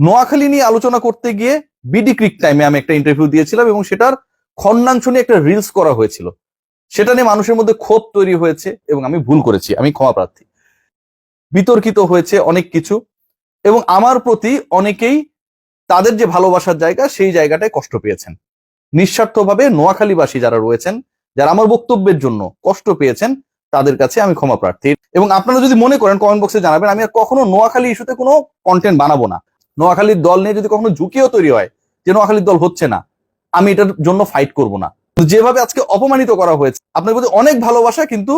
নোয়াখালী নিয়ে আলোচনা করতে গিয়ে বিডি ক্রিক টাইমে আমি একটা ইন্টারভিউ দিয়েছিলাম এবং সেটার খন্ডাংশ নিয়ে একটা রিলস করা হয়েছিল। সেটা নিয়ে মানুষের মধ্যে ক্ষোভ তৈরি হয়েছে এবং আমি ভুল করেছি, আমি ক্ষমা প্রার্থী। বিতর্কিত হয়েছে অনেক কিছু এবং আমার প্রতি অনেকেই তাদের যে ভালোবাসার জায়গা সেই জায়গাটায় কষ্ট পেয়েছেন। নিঃস্বার্থভাবে নোয়াখালীবাসী যারা রয়েছেন, যারা আমার বক্তব্যের জন্য কষ্ট পেয়েছেন, তাদের কাছে আমি ক্ষমা প্রার্থী। এবং আপনারা যদি মনে করেন কমেন্ট বক্সে জানাবেন, আমি আর কখনো নোয়াখালী ইস্যুতে কোনো কন্টেন্ট বানাবো না। নোয়াখালীর দল নিয়ে যদি কখনো ঝুঁকিও তৈরি হয় যে নোয়াখালীর দল হচ্ছে না, আমি এটার জন্য ফাইট করব না। যেভাবে আজকে অপমানিত করা হয়েছে, আপনার প্রতি অনেক ভালোবাসা, কিন্তু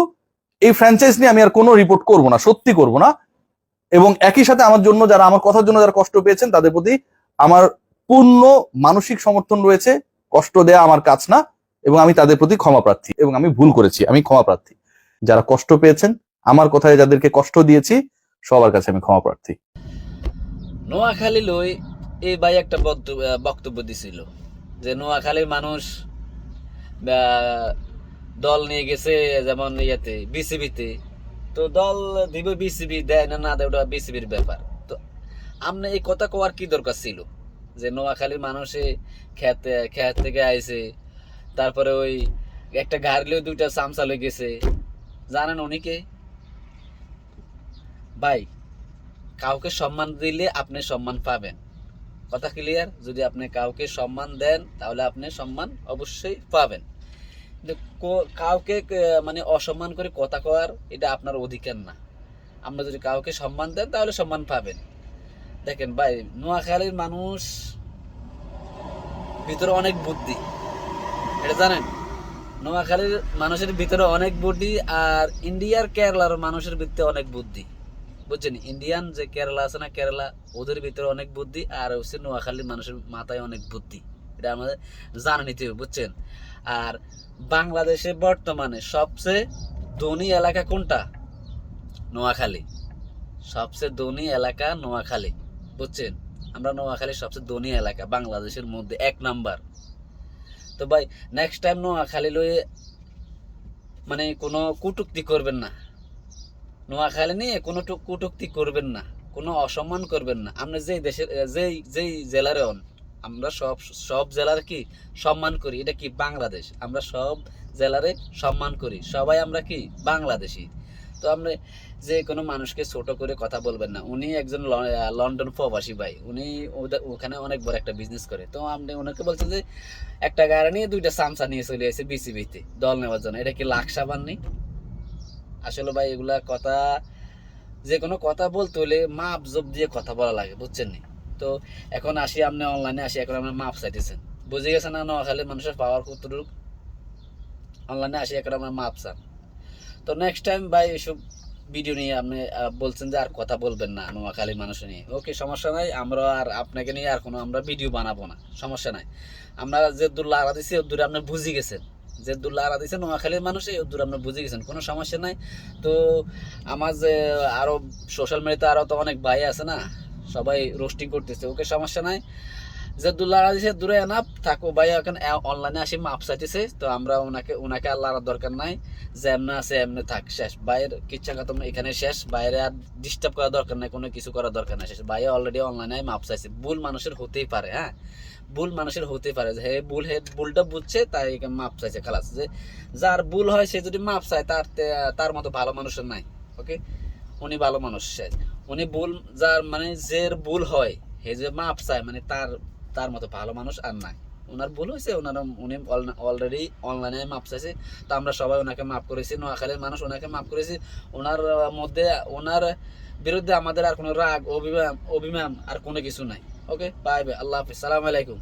এই ফ্র্যাঞ্চাইজ নিয়ে আমি আর কোনো রিপোর্ট করব না, সত্যি করব না। এবং একই সাথে আমার জন্য যারা, আমার কথার জন্য যারা কষ্ট পেয়েছেন, তাদের প্রতি আমার পূর্ণ মানসিক সমর্থন রয়েছে, কষ্ট দেয়া আমার কাজ না, এবং আমি তাদের প্রতি ক্ষমা প্রার্থী, এবং আমি ভুল করেছি, আমি ক্ষমা প্রার্থী। যারা কষ্ট পেয়েছেন, আমার কথায় যাদেরকে কষ্ট দিয়েছি, সবার কাছে আমি ক্ষমা প্রার্থী। নোয়াখালী লই এই ভাই একটা বক্তব্য দিছিল যে নোয়াখালীর মানুষ দল নিয়ে গেছে যেমন ইয়েতে, বিসিবিতে। তো দল দিব বিসিবি, দেয় না না দেয়, ওটা বিসিবির ব্যাপার। তো আপনি এই কথা কোয়ার কি দরকার ছিল? যে নোয়াখালীর মানুষে খেত খেত থেকে আইছে, তারপরে ওই একটা গাড়িলেও দুইটা চামচা লয়ে গেছে। জানেন উনিকে ভাই কাউকে সম্মান দিলে আপনি সম্মান পাবেন। কথা ক্লিয়ার যদি আপনি কাউকে সম্মান দেন, তাহলে আপনি সম্মান অবশ্যই পাবেন। কাউকে মানে অসম্মান করে কথা কওয়ার এটা আপনার অধিকার না। আপনি যদি কাউকে সম্মান দেন, তাহলে সম্মান পাবেন। দেখেন ভাই, নোয়াখালীর মানুষ ভিতরে অনেক বুদ্ধি। এটা জানেন? নোয়াখালীর মানুষের ভিতরে অনেক বুদ্ধি আর ইন্ডিয়ার কেরালার মানুষের ভিতরে অনেক বুদ্ধি। বুঝছেন ইন্ডিয়ান যে কেরালা আছে না কেরালা ওদের ভিতরে অনেক বুদ্ধি আর হচ্ছে নোয়াখালীর মানুষের মাথায় অনেক বুদ্ধি। এটা আমাদের জানা নিতে হবে, বুঝছেন? আর বাংলাদেশে বর্তমানে সবচেয়ে ধনী এলাকা কোনটা? নোয়াখালী। সবচেয়ে ধনী এলাকা নোয়াখালী, বুঝছেন? আমরা নোয়াখালী সবচেয়ে ধনী এলাকা, বাংলাদেশের মধ্যে এক নাম্বার। তো ভাই নেক্সট টাইম নোয়াখালী লয়ে মানে কোনো কুটুক্তি করবেন না। নোয়াখালী নিয়ে কোনো কটূক্তি করবেন না, কোনো অসম্মান করবেন না। আমরা যেই দেশের যেই যেই জেলারে হন, আমরা সব সব জেলার কি সম্মান করি? এটা কি বাংলাদেশ? আমরা সব জেলারে সম্মান করি। সবাই আমরা কি বাংলাদেশি? তো আমরা যে কোনো মানুষকে ছোট করে কথা বলবেন না। উনি একজন লন্ডন প্রবাসী ভাই। উনি ওখানে অনেক বড় একটা বিজনেস করে। তো আপনি ওনাকে বলছেন যে, একটা গাড়ি নিয়ে দুইটা সামসা নিয়ে চলে আসে বিসিবিতে দল নেওয়ার জন্য। এটা কি লাখ সাবান নেই? আসলে ভাই, এগুলা কথা যে কোনো কথা বলতে হলে মাপ জব দিয়ে কথা বলা লাগে, বুঝছেন নি? তো এখন আসি, আপনি অনলাইনে আসি, এখন আপনি মাপ চাইতেছেন। বুঝে গেছেন না নোয়াখালী মানুষের পাওয়ার কতটুকু? অনলাইনে আসি, এখন আমরা মাপ চান তো নেক্সট টাইম ভাই, এসব ভিডিও নিয়ে আপনি বলছেন যে আর কথা বলবেন না, নোয়াখালী মানুষ নিয়ে। ওকে সমস্যা নাই, আমরা আর আপনাকে নিয়ে আর কোনো, আমরা ভিডিও বানাবো না, সমস্যা নাই। আমরা যে দূর দিছি, ওর দূরে আপনি বুঝে গেছেন। যে আড়া দিয়েছে নোয়াখালীর মানুষ এই দূর আপনি বুঝে গেছেন, কোনো সমস্যা নাই। তো আমার যে আরও সোশ্যাল মিডিয়াতে আরও তো অনেক ভাই আছে না, সবাই রোস্টিং করতেছে, ওকে সমস্যা নাই। যে দুল্লা দিছে, দূরে এনাপ থাকো ভাই, এখন অনলাইনে আসি, মাপ চাইতেছে। তো আমরা ওনাকে ওনাকে আর দরকার নাই। যে এমনি আছে, এমনি থাক, শেষ। বাইরের কিচ্ছা খতম এখানে শেষ। বাইরে আর ডিস্টার্ব করা দরকার নাই, কোনো কিছু করার দরকার নাই, শেষ। ভাই অলরেডি অনলাইনে মাপ চাইছে। ভুল মানুষের হতেই পারে হ্যাঁ? ভুল মানুষের হতেই পারে। যে হে ভুল, হে ভুলটা বুঝছে, তাই একে মাপ চাইছে, খালাস। যে যার ভুল হয়, সে যদি মাপ চায়, তার তার মতো ভালো মানুষের নাই ওকে উনি ভালো মানুষ সে উনি ভুল, যার মানে যে ভুল হয়, হে যে মাপ চায় মানে তার তার মতো ভালো মানুষ আর নাই। ওনার ভুল হয়েছে, ওনার উনি অলরেডি অনলাইনে মাপ চাইছে। তো আমরা সবাই ওনাকে মাফ করেছি, নোয়াখালীর মানুষ ওনাকে মাফ করেছি। ওনার মধ্যে, ওনার বিরুদ্ধে আমাদের আর কোনো রাগ, অভিমান অভিমান আর কোনো কিছু নাই। ওকে বাই বাই আল্লাহ হাফিজ। সালাম আলাইকুম।